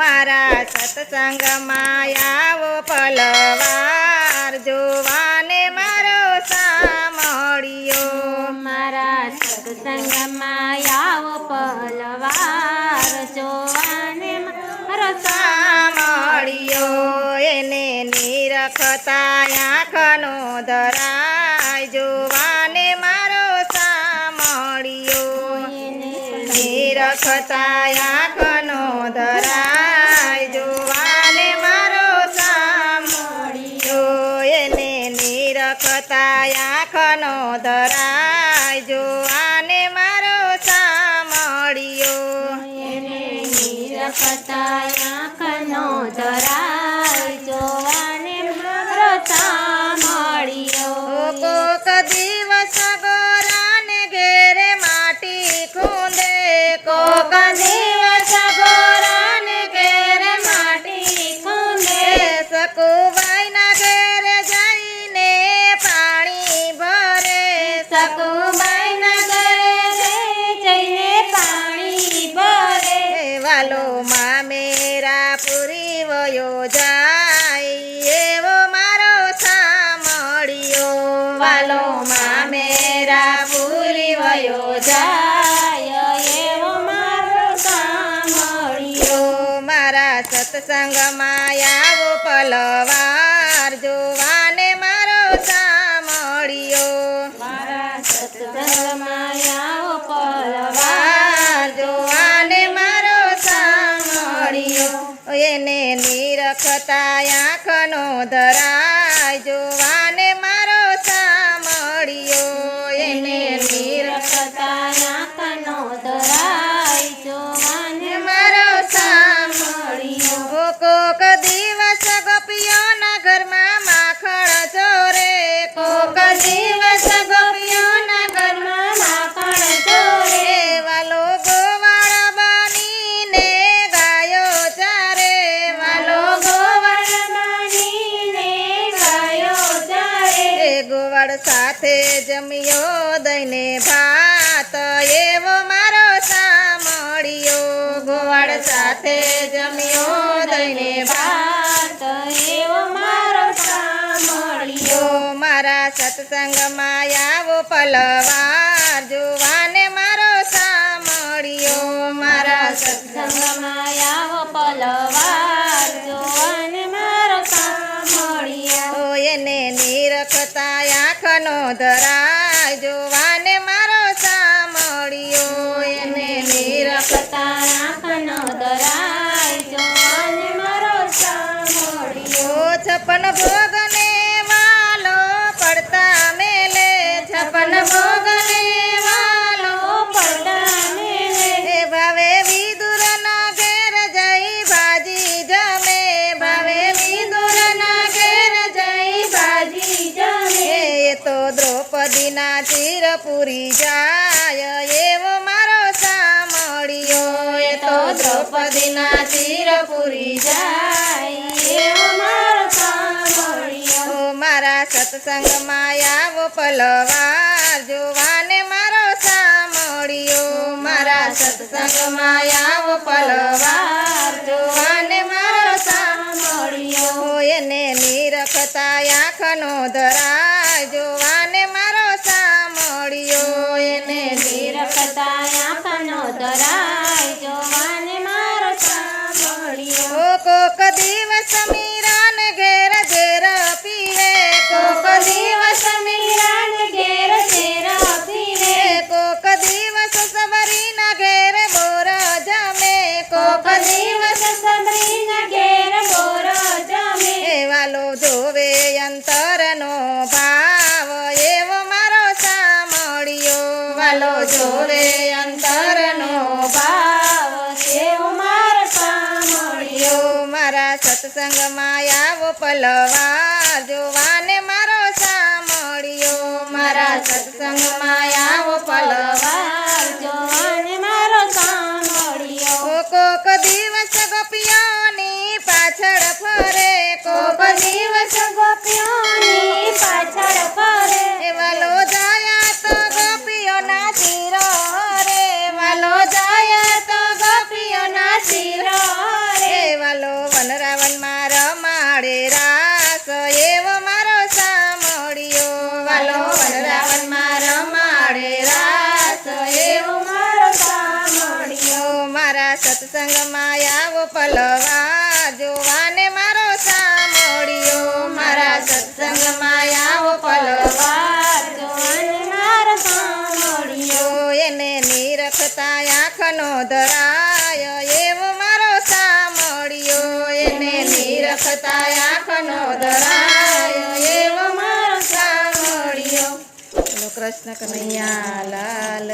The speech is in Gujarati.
મારા સત્સંગમાં આવો પલવાર. જોવાને મારો સામળિયો. મારા સત્સંગમાં આવો પલવાર. જોવાને મારો સામળિયો. એને નિરખતા આંખનો ધરાય. જોવાને મારો સામળિયો. નિરખતા નિરખતા આંખનો ધરાય આને મારો સામળિયો. આંખનો પૂરી વયો જાય, એવો મારો સામળિયો વાલો મેરા પૂરી વયો જાય, એવો મારો સામળિયો મારા સત્સંગમાં આવો પલવાર નિરખતા આંખનો ધરાય જોવાને ગોવાળ સાથે જમ્યો દઈને ભાત. એવો મારો સામળિયો. ગોવાળ સાથે જમ્યો દઈને ભાત. એવો મારો સામળિયો. મારા સત્સંગમાં આવો પલવાર. જોવાને મારો સામળિયો. મારા સત્સંગ આંખનો દ્રૌપદી ના ચીર પૂરી જાય, એવો મારો સામળિયો. એ તો દ્રૌપદી ના ચીર પૂરી જાય, એવો મારો સામળિયો. મારા સત્સંગમાં આવો પલવાર, જોવાને મારો સામળિયો. મારા સત્સંગમાં આવો પલવાર, જોવાને મારો સામળિયો. એને નિરખતા આંખનો ધરાય જોવાને દિવસ મીરાન ઘેર ઘેર પીવે. કોક દિવસ મીરાન ઘેર કોક દિવસ સબરીના ઘેર બોર જમે. કોક દિવસ સબરીના વાલો જોવે અંતરનો ભાવ. એવો મારો સામળિયો. વાલો જોવે સત્સંગમાં આવો પલવાર જોવાને મારો સામળિયો મારા સત્સંગમાં આવો પલવાર જોવાને મારો સામળિયો કોક દિવસ ગોપીઓની સત્સંગમાં આવો પલવા. જોવાને મારો સામોડિયો મારા સત્સંગમાં આવો પલવા. જોવાને મારો એને નિરખતા આંખનો ધરાય. એવો મારો સામોડિયો એને નિરખતા આંખનો ધરાય. એવો મારો સામોડિયો કૃષ્ણ કનૈયા, લાલ.